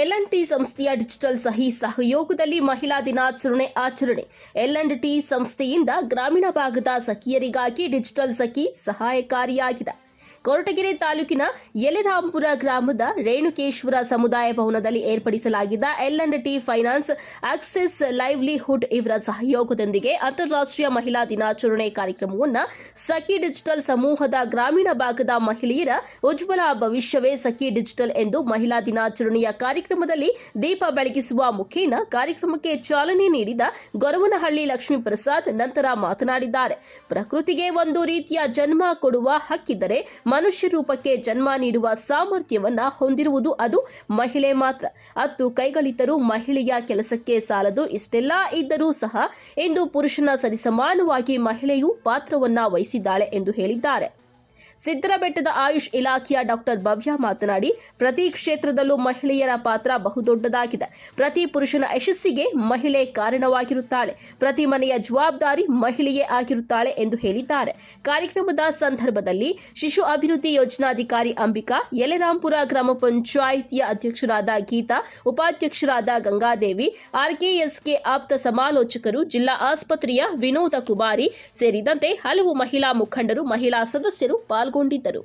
L T ಸಂಸ್ಥೆಯ digital ಸಹಿ ಸಹಯೋಗದಲ್ಲಿ ಮಹಿಳಾ ದಿನಾಚರಣೆ ಆಚರಣೆ. ಎಲ್ ಟಿ ಸಂಸ್ಥೆಯಿಂದ ಗ್ರಾಮೀಣ ಭಾಗದ ಸಖಿಯರಿಗಾಗಿ ಡಿಜಿಟಲ್ ಸಖಿ ಸಹಾಯಕಾರಿಯಾಗಿದೆ. ಕೊರಟಗೆರೆ ತಾಲೂಕಿನ ಯಲೆರಾಂಪುರ ಗ್ರಾಮದ ರೇಣುಕೇಶ್ವರ ಸಮುದಾಯ ಭವನದಲ್ಲಿ ಏರ್ಪಡಿಸಲಾಗಿದ್ದ L T finance access livelihood ಇವರ ಸಹಯೋಗದೊಂದಿಗೆ ಅಂತಾರಾಷ್ಟೀಯ ಮಹಿಳಾ ದಿನಾಚರಣೆ ಕಾರ್ಯಕ್ರಮವನ್ನು ಸಖಿ ಡಿಜಿಟಲ್ ಸಮೂಹದ ಗ್ರಾಮೀಣ ಭಾಗದ ಮಹಿಳೆಯರ ಉಜ್ವಲ ಭವಿಷ್ಯವೇ ಸಖಿ ಡಿಜಿಟಲ್ ಎಂದು ಮಹಿಳಾ ದಿನಾಚರಣೆಯ ಕಾರ್ಯಕ್ರಮದಲ್ಲಿ ದೀಪ ಬೆಳಗಿಸುವ ಮುಖೇನ ಕಾರ್ಯಕ್ರಮಕ್ಕೆ ಚಾಲನೆ ನೀಡಿದ ಗೊರವನಹಳ್ಳಿ ಲಕ್ಷ್ಮೀ ಪ್ರಸಾದ್ ನಂತರ ಮಾತನಾಡಿದ್ದಾರೆ. ಪ್ರಕೃತಿಗೆ ಒಂದು ರೀತಿಯ ಜನ್ಮ ಕೊಡುವ ಹಕ್ಕಿದ್ದರೆ ಮನುಷ್ಯ ರೂಪಕ್ಕೆ ಜನ್ಮ ನೀಡುವ ಸಾಮರ್ಥ್ಯವನ್ನ ಹೊಂದಿರುವುದು ಅದು ಮಹಿಳೆ ಮಾತ್ರ. ಹತ್ತು ಕೈಗಳಿದ್ದರೂ ಮಹಿಳೆಯ ಕೆಲಸಕ್ಕೆ ಸಾಲದು ಇಷ್ಟೆಲ್ಲ ಇದ್ದರೂ ಸಹ ಇಂದು ಪುರುಷನ ಸರಿಸಮಾನವಾಗಿ ಮಹಿಳೆಯು ಪಾತ್ರವನ್ನ ವಹಿಸಿದ್ದಾಳೆ ಎಂದು ಹೇಳಿದ್ದಾರೆ. ಸಿದ್ದರಬೆಟ್ಟದ ಆಯುಷ್ ಇಲಾಖೆಯ ಡಾಕ್ಟರ್ ಭವ್ಯ ಮಾತನಾಡಿ, ಪ್ರತಿ ಕ್ಷೇತ್ರದಲ್ಲೂ ಮಹಿಳೆಯರ ಪಾತ್ರ ಬಹುದೊಡ್ಡದಾಗಿದೆ. ಪ್ರತಿ ಪುರುಷನ ಯಶಸ್ಸಿಗೆ ಮಹಿಳೆ ಕಾರಣವಾಗಿರುತ್ತಾಳೆ. ಪ್ರತಿ ಮನೆಯ ಜವಾಬ್ದಾರಿ ಮಹಿಳೆಯೇ ಆಗಿರುತ್ತಾಳೆ ಎಂದು ಹೇಳಿದ್ದಾರೆ. ಕಾರ್ಯಕ್ರಮದ ಸಂದರ್ಭದಲ್ಲಿ ಶಿಶು ಅಭಿವೃದ್ಧಿ ಯೋಜನಾಧಿಕಾರಿ ಅಂಬಿಕಾ, ಯಲೆರಾಂಪುರ ಗ್ರಾಮ ಪಂಚಾಯಿತಿಯ ಅಧ್ಯಕ್ಷರಾದ ಗೀತಾ, ಉಪಾಧ್ಯಕ್ಷರಾದ ಗಂಗಾದೇವಿ ಆರ್ಕೆಎಸ್ಕೆ ಆಪ್ತ ಸಮಾಲೋಚಕರು, ಜಿಲ್ಲಾ ಆಸ್ಪತ್ರೆಯ ವಿನೋದ ಕುಮಾರಿ ಸೇರಿದಂತೆ ಹಲವು ಮಹಿಳಾ ಮುಖಂಡರು, ಮಹಿಳಾ ಸದಸ್ಯರು ಪಾಲ್ಗೊಂಡಿದ್ದರು.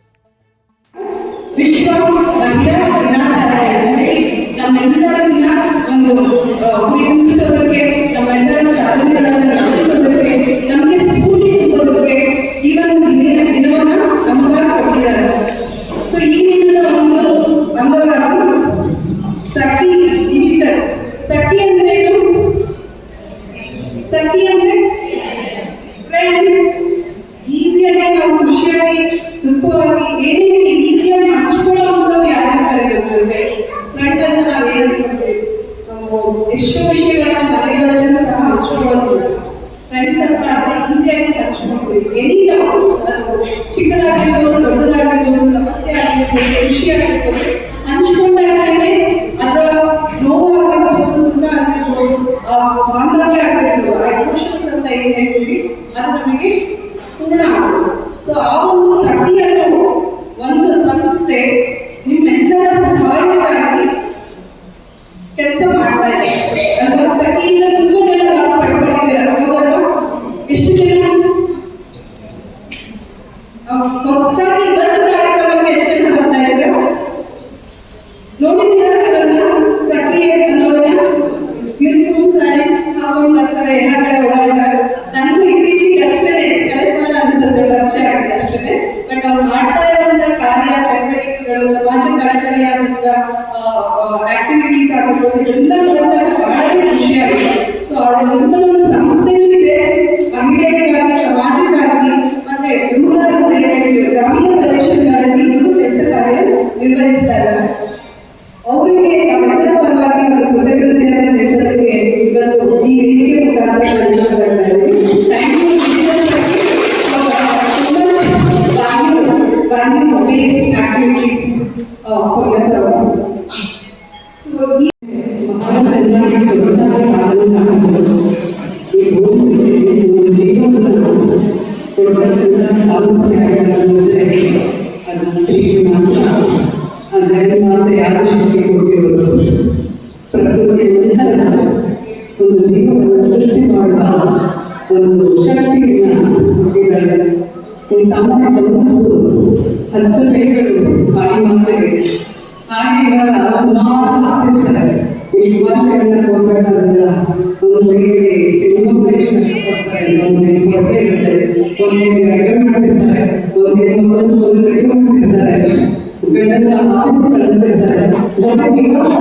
ನಮ್ಮೆಲ್ಲರನ್ನ ಒಂದು ಆ, ಪ್ರೀತಿಸೋದಕ್ಕೆ ನಮ್ಮೆಲ್ಲರ ಸಾಧನೆಗಳನ್ನು ಗಮನಿಸೋದಕ್ಕೆ ನಮಗೆ ಸ್ಫೂರ್ತಿ ತುಂಬೋದಕ್ಕೆ ಈ ಒಂದು ದಿನ ದಿನವನ್ನು ನಮಗ ಕೊಟ್ಟಿದ್ದಾರೆ ಸೊ ಈ ದಿನದ ಒಂದು ಅಂಗವಾಗಿ ಸಖಿ ಡಿಜಿಟಲ್ ಸಖಿ ಅಂದ್ರೆ ಏನು ಸಖಿ ಅಂದ್ರೆ ಫ್ರೆಂಡ್ ಈಸಿಯಾಗಿ ನಾವು ಖುಷಿಯಾಗಿ ತುಪ್ಪವಾಗಿ ಏನೇ ಈಸಿಯಾಗಿ ಹಂಚ್ಕೊಳ್ಳೋಂಥವ್ರು ಯಾರು ಕರೆದಿರ್ತೇವೆ ಫ್ರೆಂಡ್ ಅಂತ ನಾವು ಹೇಳ್ತೀವಿ ನಾವು ಎಷ್ಟೋ ವಿಷಯಗಳನ್ನ ಮನೆಗಳಲ್ಲೂ ಸಹ ಹಂಚ್ಕೊಳ್ಳೋದಿಲ್ಲ ಫ್ರೆಂಡ್ಸ್ ಹತ್ರ ಈಸಿಯಾಗಿ ಹಂಚ್ಕೊಳ್ತೀವಿ ಎನಿ ಅದು ಚಿಕ್ಕದಾಗಿರ್ಬೋದು ದೊಡ್ಡದಾಗಿರ್ಬೋದು ಸಮಸ್ಯೆ ಆಗಿರ್ಬೋದು ಖುಷಿ ಆಗಿರ್ಬೋದು ಹಂಚ್ಕೊಂಡಾಗಲೇ ಅದರ ನೋವು ಆಗಿರ್ಬೋದು ಸುಖ ಆಗಿರ್ಬೋದು ಆ ಬಾಂಧವ್ಯ ಆಗಿರ್ಬೋದು ಆ ಎಮೋಷನ್ಸ್ ಅಂತ ಏನ್ ಹೇಳ್ತೀವಿ ಅದು ನಮಗೆ ಪೂರ್ಣ ಆಗುತ್ತೆ ಸೊ ಆ ಒಂದು ಸತಿಯನ್ನು ಒಂದು ಸಂಸ್ಥೆ ನಿಮ್ಮೆಲ್ಲರ ಸಹಾಯಕ್ಕಾಗಿ ಕೆಲಸ ಮಾಡ್ತಾ ಇದೆ. ಅಲ್ವಾ ಸಖಿಯಿಂದ Obrigado. eu ಗಂಡನ ಆಫೀಸ್ ಕಳಿಸ್ತಿರ್ತಾರೆ ಜೊತೆಗೆ ಇವಾಗ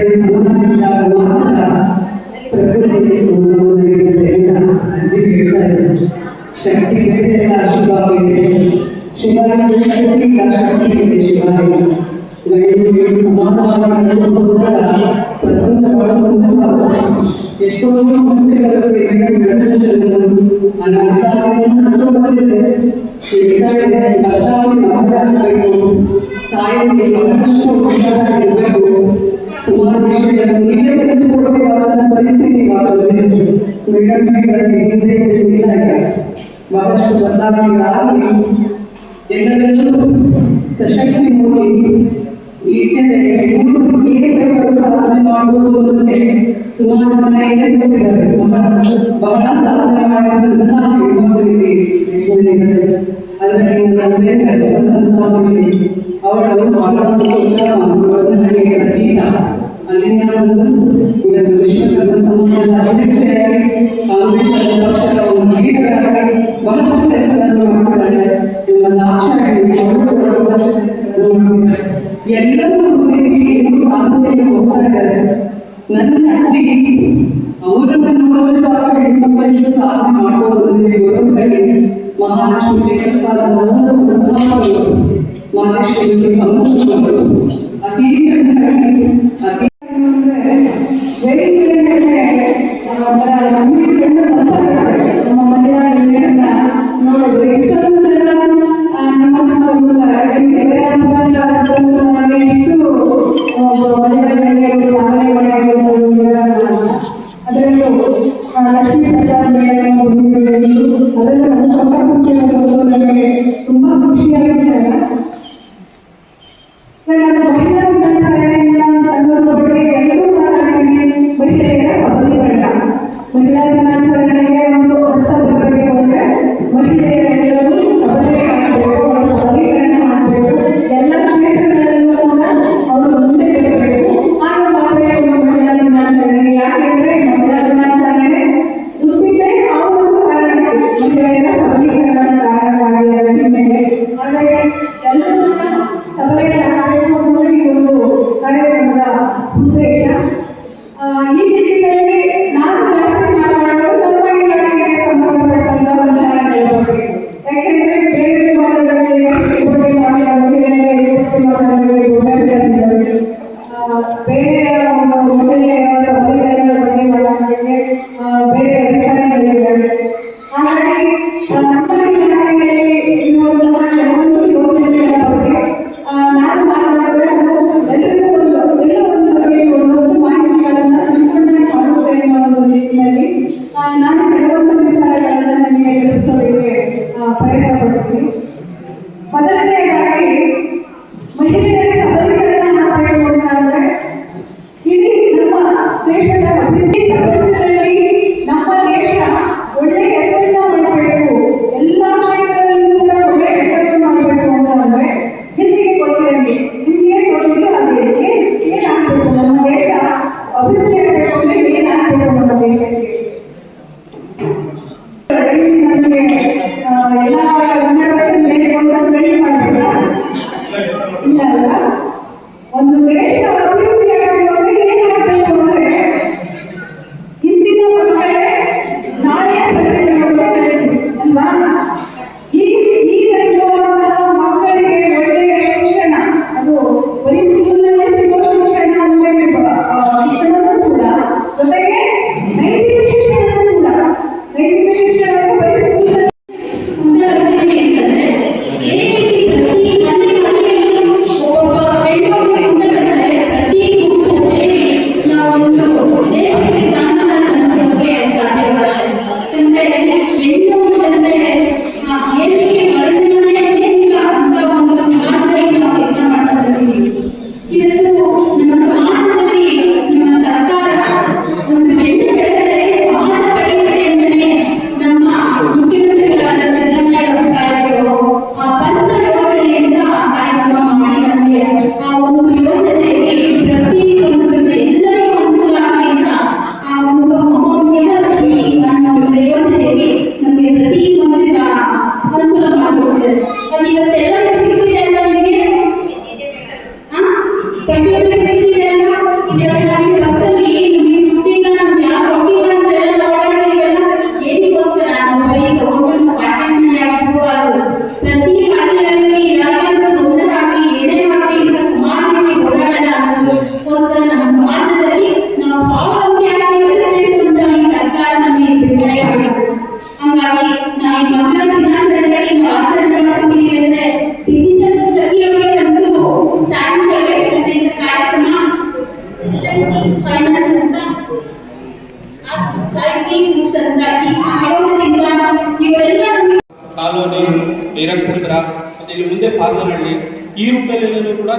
ಹೆಣ್ಣುಮಕ್ಕಳು ನಾವು ಏನು ನಾವು కుమారస్వామి ఇదే స్కూల్ కావాలన్న పరిస్థితి వాళ్ళు ఫ్రీడమ్ ఫైటర్ ఇందే ఇలాగ ಬಹಳಷ್ಟು ಬದಲಾವಣೆಗಳಾಗಿ ಎಲ್ಲರಲ್ಲೂ ಸಶಕ್ತಿ ಮೂಡಿ ಏಕೆಂದರೆ ಹೆಣ್ಣುಮಕ್ಕಳು ಏಕೈಕರು ಸಾಧನೆ ಮಾಡುವುದು ಅಂದರೆ ಸುಮಾರು ಜನ ಏನೇ ಗೊತ್ತಿದ್ದಾರೆ ಬಹಳ ಸಾಧನೆ ಮಾಡಿದಂತಹ ಹೆಣ್ಣುಮಕ್ಕಳಿದೆ ಅದರಲ್ಲಿ ಸಂತಾನದಲ್ಲಿ ಅವಳ ಬಹಳ ಉತ್ತಮ ಅನುಭವದಲ್ಲಿ ಪ್ರತೀತ अनेकांबद्दल पुढे दुष्पकर्म संबंधात असल्याविषयी काँग्रेस पक्षाला उन्हाळी करण्याकडे बरंच त्याचा సంవత్సరాల Gracias.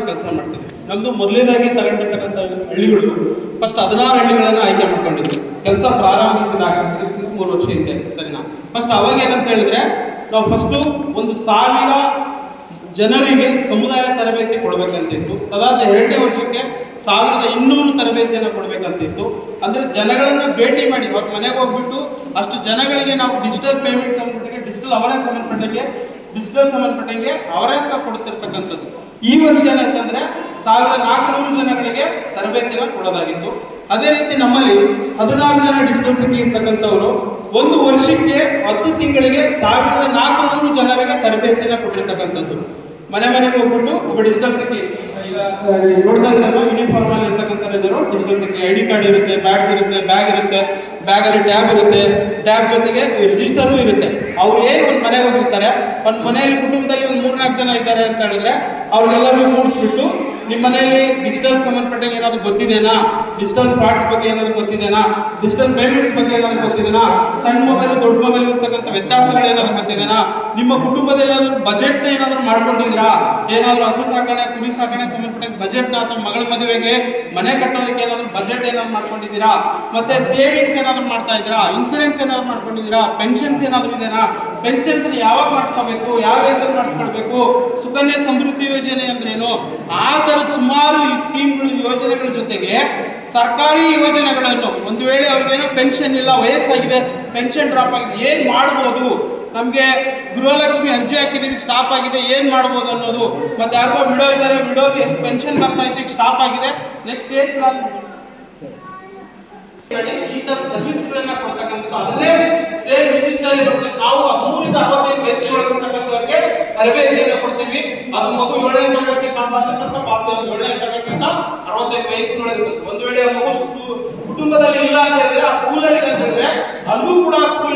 ಕೆಲಸ ಮಾಡ್ತೀವಿ ನಮ್ಮದು ಮೊದಲನೇದಾಗಿ ತಗೊಂಡಿರ್ತಕ್ಕಂಥ ಹಳ್ಳಿಗಳು ಫಸ್ಟ್ ಹದಿನಾರು ಹಳ್ಳಿಗಳನ್ನು ಆಯ್ಕೆ ಮಾಡ್ಕೊಂಡಿದ್ವಿ. ಕೆಲಸ ಪ್ರಾರಂಭಿಸಿದಾಗ ಮೂರು ವರ್ಷ ಹಿಂದೆ, ಸರಿನಾ? ಫಸ್ಟ್ ಅವಾಗ ಏನಂತ ಹೇಳಿದ್ರೆ, ನಾವು ಫಸ್ಟು ಒಂದು ಸಾವಿರ ಜನರಿಗೆ ಸಮುದಾಯ ತರಬೇತಿ ಕೊಡಬೇಕಂತಿತ್ತು. ಅದಾದ ಎರಡನೇ ವರ್ಷಕ್ಕೆ ಸಾವಿರದ ಇನ್ನೂರು ತರಬೇತಿಯನ್ನು ಕೊಡಬೇಕಂತಿತ್ತು. ಅಂದರೆ ಜನಗಳನ್ನು ಭೇಟಿ ಮಾಡಿ, ಅವ್ರ ಮನೆಗೆ ಹೋಗ್ಬಿಟ್ಟು ಅಷ್ಟು ಜನಗಳಿಗೆ ನಾವು ಡಿಜಿಟಲ್ ಪೇಮೆಂಟ್ ಸಂಬಂಧಪಟ್ಟಂಗೆ ಡಿಜಿಟಲ್ ಅವೇರ್ನೆಸ್ ಸಂಬಂಧಪಟ್ಟಂಗೆ ಡಿಜಿಟಲ್ ಸಂಬಂಧಪಟ್ಟಂಗೆ ಅವೇರ್ನೆಸ್ ಕೊಡ್ತಿರ್ತಕ್ಕಂಥದ್ದು. ಈ ವರ್ಷ ಏನಂತಂದ್ರೆ ಸಾವಿರದ ನಾಲ್ಕುನೂರು ಜನಗಳಿಗೆ ತರಬೇತಿಯನ್ನು ಕೊಡೋದಾಗಿತ್ತು ಅದೇ ರೀತಿ ನಮ್ಮಲ್ಲಿ ಹದಿನಾರು ಜನ ಡಿಸ್ಟೆನ್ಸಿಗೆ ಇರ್ತಕ್ಕಂಥವರು ಒಂದು ವರ್ಷಕ್ಕೆ ಹತ್ತು ತಿಂಗಳಿಗೆ ಸಾವಿರದ ನಾಲ್ಕುನೂರು ಜನರಿಗೆ ತರಬೇತಿಯನ್ನು ಕೊಟ್ಟಿರ್ತಕ್ಕಂಥದ್ದು. ಮನೆ ಮನೆಗೆ ಹೋಗ್ಬಿಟ್ಟು ಒಬ್ಬ ಡಿಜಿಟಲ್ ಸಖಿ ಈಗ ನೋಡ್ತಾ ಯೂನಿಫಾರ್ಮ್ ಅಲ್ಲಿ ಇರ್ತಕ್ಕಂಥ ಜನರು digital Sakhi I D card ಇರುತ್ತೆ ಬ್ಯಾಡ್ಜ್ ಇರುತ್ತೆ ಬ್ಯಾಗ್ ಇರುತ್ತೆ ಬ್ಯಾಗಲ್ಲಿ ಟ್ಯಾಬ್ ಇರುತ್ತೆ. ಟ್ಯಾಬ್ ಜೊತೆಗೆ ರಿಜಿಸ್ಟರು ಇರುತ್ತೆ. ಅವ್ರು ಏನು ಒಂದು ಮನೆಗೆ ಹೋಗಿರ್ತಾರೆ ಒಂದು ಮನೆಯಲ್ಲಿ ಕುಟುಂಬದಲ್ಲಿ ಒಂದು ಮೂರ್ನಾಲ್ಕು ಜನ ಇದ್ದಾರೆ ಅಂತ ಹೇಳಿದ್ರೆ ಅವ್ರಿಗೆಲ್ಲರೂ ಕೂಡಿಸ್ಬಿಟ್ಟು ನಿಮ್ಮ ಮನೆಯಲ್ಲಿ ಡಿಜಿಟಲ್ ಸಂಬಂಧಪಟ್ಟಂಗೆ ಏನಾದ್ರು ಗೊತ್ತಿದೆನಾ? ಡಿಜಿಟಲ್ ಫ್ರಾಡ್ಸ್ ಬಗ್ಗೆ ಏನಾದ್ರು ಗೊತ್ತಿದೆನಾ? ಡಿಜಿಟಲ್ ಪೇಮೆಂಟ್ಸ್ ಬಗ್ಗೆ ಏನಾದ್ರು ಗೊತ್ತಿದೆನಾ? ಸಣ್ಣ ಮೊಬೈಲ್ ದೊಡ್ಡ ಮೊಬೈಲ್ ಇರ್ತಕ್ಕಂಥ ವ್ಯತ್ಯಾಸಗಳು ಏನಾದರೂ ಗೊತ್ತಿದೆನಾ? ನಿಮ್ಮ ಕುಟುಂಬದಲ್ಲಿ ಏನಾದ್ರು ಬಜೆಟ್ ಏನಾದರೂ ಮಾಡ್ಕೊಂಡಿದ್ದೀರಾ? ಏನಾದರೂ ಹಸು ಸಾಕಣೆ, ಕುರಿ ಸಾಕಣೆ ಸಂಬಂಧಪಟ್ಟ ಬಜೆಟ್ ಅಥವಾ ಮಗಳ ಮದುವೆಗೆ ಮನೆ ಕಟ್ಟೋದಕ್ಕೆ ಏನಾದ್ರು ಬಜೆಟ್ ಏನಾದ್ರು ಮಾಡ್ಕೊಂಡಿದ್ದೀರಾ? ಮತ್ತೆ ಸೇವಿಂಗ್ಸ್ ಏನಾದರೂ ಮಾಡ್ತಾ ಇದ್ದೀರಾ? ಇನ್ಸೂರೆನ್ಸ್ ಏನಾದ್ರು ಮಾಡ್ಕೊಂಡಿದ್ದೀರಾ? ಪೆನ್ಷನ್ಸ್ ಏನಾದರೂ ಇದೆನಾ? ಪೆನ್ಷನ್ಸ್ ಯಾವಾಗ ಮಾಡಿಸ್ಕೋಬೇಕು? ಯಾವ ಏಜಲ್ಲಿ ಮಾಡಿಸ್ಕೊಳ್ಬೇಕು? ಸುಕನ್ಯಾ ಸಮೃದ್ಧಿ ಯೋಜನೆ ಅಂದ್ರೇನು? ಆ ಥರದ ಸುಮಾರು ಈ ಸ್ಕೀಮ್ಗಳು, ಯೋಜನೆಗಳ ಜೊತೆಗೆ ಸರ್ಕಾರಿ ಯೋಜನೆಗಳನ್ನು. ಒಂದು ವೇಳೆ ಅವ್ರಿಗೇನೋ ಪೆನ್ಷನ್ ಇಲ್ಲ, ವಯಸ್ಸಾಗಿದೆ ಪೆನ್ಷನ್ ಡ್ರಾಪ್ ಆಗಿದೆ, ಏನು ಮಾಡ್ಬೋದು? ನಮಗೆ ಗೃಹಲಕ್ಷ್ಮಿ ಅರ್ಜಿ ಹಾಕಿದ್ದೀವಿ ಸ್ಟಾಪ್ ಆಗಿದೆ, ಏನು ಮಾಡ್ಬೋದು ಅನ್ನೋದು. ಮತ್ತೆ ಯಾರಿಗೋ ವಿಡೋ ಇದ್ದಾರೆ ವಿಡೋಗೆ ಎಷ್ಟು ಪೆನ್ಷನ್ ಬರ್ತಾ ಇತ್ತು ಸ್ಟಾಪ್ ಆಗಿದೆ. ನೆಕ್ಸ್ಟ್ ಏನು ಪ್ಲಾನ್ ಈ ತರ ಸರ್ವಿಸ್ಗಳನ್ನ ಕೊಡ್ತಕ್ಕಂಥ ಅಲ್ಲೇ ಸೇಮ್ ರಿಜಿಸ್ಟರ್ ನಾವು ಹದಿಮೂರಿಂದ ಅರವತ್ತೈದು ವಯಸ್ಸುಗಳಿರ್ತಕ್ಕಂಥವ್ರಿಗೆ ತರಬೇತಿಯನ್ನು ಕೊಡ್ತೀವಿ. ಅದು ಮಗು ಏಳನೇ ತರಗತಿ ಪಾಸ್ ಆದ ಪಾಸ್ ಏಳನೇ ತರಗತಿಯಿಂದ ಅರವತ್ತೈದು ವಯಸ್ಸಿನೊಳಗೆ ಒಂದು ವೇಳೆ ಮಗು ಕುಟುಂಬದಲ್ಲಿ ಇಲ್ಲ ಅಂತ ಹೇಳಿದ್ರೆ ಆ ಸ್ಕೂಲಲ್ಲಿ ಅಂತ ಹೇಳಿದ್ರೆ ಅಲ್ಲೂ ಕೂಡ ಸ್ಕೂಲ್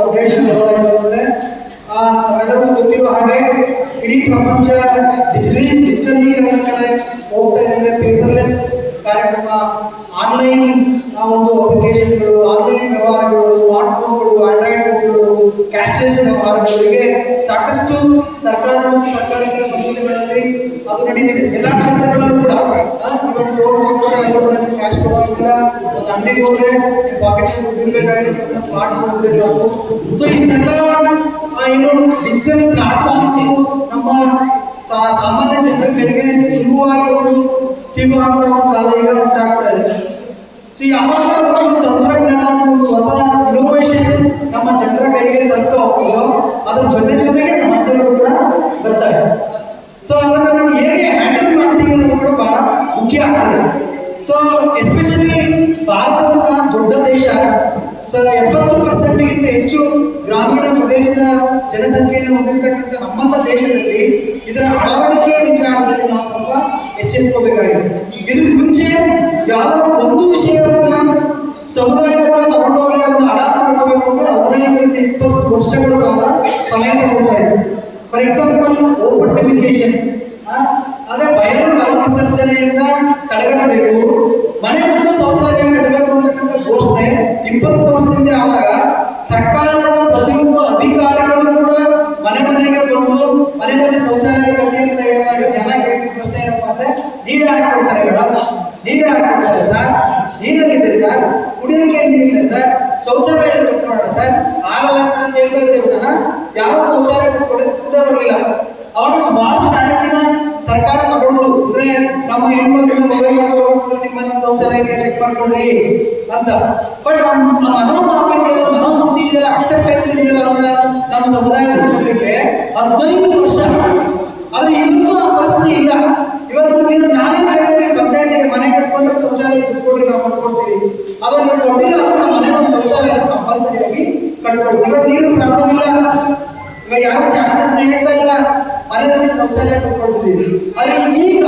ಕೊಡೋದಾಯ್ತು ಅಂದ್ರೆ ಆ, ತಮ್ಮೆಲ್ಲರಿಗೂ ಗೊತ್ತಿರೋ ಹಾಗೆ ಇಡೀ ಪ್ರಪಂಚ ಡಿಜಿಟಲಿ ಡಿಜಿಟಲೀಕರಣ ಕಡೆ ಹೋಗ್ತಾ ಇದೆ ಅಂದ್ರೆ ಪೇಪರ್ಲೆಸ್ ಕಾರ್ಯಕ್ರಮ ಆನ್ಲೈನ್ ಒಂದು ಅಪ್ಲಿಕೇಶನ್ಗಳು ಆನ್ಲೈನ್ ವ್ಯವಹಾರಗಳು ಸ್ಮಾರ್ಟ್ ಫೋನ್ಗಳು ಆಂಡ್ರಾಯ್ಡ್ ಫೋನ್ಗಳು ಕ್ಯಾಶ್ಲೆಸ್ ವ್ಯವಹಾರಗಳಿಗೆ ಸಾಕಷ್ಟು ಸರ್ಕಾರ ಮತ್ತು ಸರ್ಕಾರೇತರ ಸಂಸ್ಥೆಗಳಲ್ಲಿ ಅದು ನಡೀತಿದೆ. ಎಲ್ಲಾ ಕ್ಷೇತ್ರಗಳಲ್ಲೂ ಕೂಡ. ಕೂಡ ಕ್ಯಾಶ್ ಕೊಡೋಂಗಿಲ್ಲ ಹೋದ್ರೆ ಪಾಕೆಟ್ ಸ್ಮಾರ್ಟ್ ಸಾಕು ಸೊ ಇಷ್ಟೆಲ್ಲ ಡಿಜಿಟಲ್ ಪ್ಲಾಟ್ಫಾರ್ಮ್ಸ್ ನಮ್ಮ ಸಾಮಾನ್ಯ ಜನರ ಕೈಗೆ ಸುಲಭವಾಗಿ ಒಂದು ಸಿಗುವಂತ ಒಂದು ಕಾಲ ಈಗ ಉಂಟಾಗ್ತಾ ಇದೆ ಸೊ ಯಾವಾಗ ಒಂದು ತಂತ್ರಜ್ಞಾನ ಒಂದು ಹೊಸ ಇನೋವೇಷನ್ ನಮ್ಮ ಜನರ ಕೈಗೆ ತಲುಪ್ತಾ ಹೋಗ್ತದೋ ಅದ್ರ ಜೊತೆ ಜೊತೆಗೆ ಸಮಸ್ಯೆಗಳು ಕೂಡ ಬರ್ತವೆ ಸೊ ಮುಖ್ಯ ಆಗ್ತದೆ ಸೊ ಎಸ್ಪೆಷಲಿ ಭಾರತದಂತಹ ದೊಡ್ಡ ದೇಶ ಸೊ ಎಪ್ಪತ್ತು ಪರ್ಸೆಂಟ್ಗಿಂತ ಹೆಚ್ಚು ಗ್ರಾಮೀಣ ಪ್ರದೇಶದ ಜನಸಂಖ್ಯೆಯನ್ನು ಹೊಂದಿರತಕ್ಕಂಥ ನಮ್ಮಂತ ದೇಶದಲ್ಲಿ ಇದರ ಅಳವಡಿಕೆ ವಿಚಾರದಲ್ಲಿ ನಾವು ಸ್ವಲ್ಪ ಎಚ್ಚೆತ್ಕೋಬೇಕಾಗಿದೆ ಇದ್ರ ಮುಂಚೆ ಯಾವ್ದಾದ್ರು ಒಂದು ವಿಷಯವನ್ನ ಸಮುದಾಯದ ಹತ್ರ ತಗೊಂಡೋಗಿ ಅದನ್ನು ಅಡಾಪ್ಟ್ ಮಾಡ್ಕೋಬೇಕು ಅಂದ್ರೆ ಹದಿನೈದರಿಂದ ಇಪ್ಪತ್ತು ವರ್ಷಗಳ ಕಾಲ ಸಮಯ ತಗೊಳ್ತಾ ಇತ್ತು. ಫಾರ್ ಎಕ್ಸಾಂಪಲ್ ಓಪನ್ ಡೆಫಿಕೇಶನ್ ಅಂದ್ರೆ ಬಯಲು ವಿಸರ್ಜನೆಯಿಂದ ತಡೆಗಟ್ಟಬೇಕು ಮನೆ ಮುಂದೆ ಶೌಚಾಲಯ ಕಟ್ಟಬೇಕು ಅಂತಕ್ಕಂಥ ಘೋಷಣೆ ಇಪ್ಪತ್ತು ವರ್ಷದಿಂದ ಆದಾಗ ಸರ್ಕಾರದ ಪ್ರತಿಯೊಬ್ಬ ಅಧಿಕಾರಿಗಳು ಕೂಡ ಮನೆ ಮನೆಗೆ ಬಂದು ಮನೆಯಲ್ಲಿ ಶೌಚಾಲಯ ಕಟ್ಟಿ ಅಂತ ಹೇಳಿದಾಗ ಜನ ಕೇಳಿದ ಪ್ರಶ್ನೆ ಏನಪ್ಪಾ ಅಂದ್ರೆ ನೀರು ಯಾರು ಕೊಡ್ತಾರೆ ಮೇಡಮ್ ನೀರು ಯಾರು ಕೊಡ್ತಾರೆ ಸರ್ ನೀರಲ್ಲಿದೆ ಸರ್ ಕುಡಿಯೋಕೆ ನೀರಿಲ್ಲ ಸರ್ ಶೌಚಾಲಯ ಕಟ್ಕೊಳ್ಳೋಣ ಸರ್ ಆಗಲ್ಲ ಸರ್ ಅಂತ ಹೇಳ್ತಾ ಇದ್ರೆ ವಿನಃ ಯಾರು ಶೌಚಾಲಯ ಕಟ್ಕೊಳ್ಳೋದಕ್ಕೆ ಮುಂದೆ ಬರಲಿಲ್ಲ ಅವಾಗ ಸುಮಾರು ಸ್ಟ್ರಾಟಜಿನ ಸರ್ಕಾರ ತಗೊಳ್ತು ಅಂದ್ರೆ ನಮ್ಮ ಹೆಣ್ಮಕ್ಳು ಮದುವೆ ಮಾಡ್ಕೋಬೇಕು ನಿಮ್ಮ ಮನೆ ಶೌಚಾಲಯ ಇದೆ ಚೆಕ್ ಮಾಡ್ಕೊಳ್ರಿ ಅಂತ ಬಟ್ ಆ ಮನೋಭಾವ ಇದೆಯಲ್ಲ ಮನೋಸ್ಥಿತಿ ಇದೆಯಲ್ಲ ಅಕ್ಸೆಪ್ಟೆನ್ಸ್ ಇದೆಯಲ್ಲ ಅವ್ರನ್ನ ನಮ್ಮ ಸಮುದಾಯದ ಕೊಡ್ಲಿಕ್ಕೆ ಹದಿನೈದು ವರ್ಷ. ಆದ್ರೆ ಇವತ್ತು ಆ ಪರಿಸ್ಥಿತಿ ಇಲ್ಲ. ಇವತ್ತು ನೀವು ನಾವೇ ಹೇಳ್ತೀವಿ ಪಂಚಾಯತಿಗೆ ಮನೆ ಕಟ್ಕೊಂಡ್ರೆ ಶೌಚಾಲಯ ದುಡ್ಡು ನಾವು ಕಟ್ಕೊಡ್ತೀವಿ. ಅದು ನೀವು ಕೊಟ್ಟಿಲ್ಲ ಅಂದ್ರೆ ನಮ್ಮ ಮನೆ ಒಂದು ಶೌಚಾಲಯ ಕಂಪಲ್ಸರಿಯಾಗಿ ಕಟ್ಕೊಡ್ತೀವಿ. ಇವತ್ತು ನೀರು ಪ್ರಾಬ್ಲಮ್ ಇಲ್ಲ. ಇವಾಗ ಯಾರು ಜಾಗದ ಸ್ನೇಹಿತ ಇಲ್ಲ. ಮನೆಯಲ್ಲಿ ಶೌಚಾಲಯ ಕಟ್ಕೊಡ್ತೀವಿ ಆದ್ರೆ ಈಗ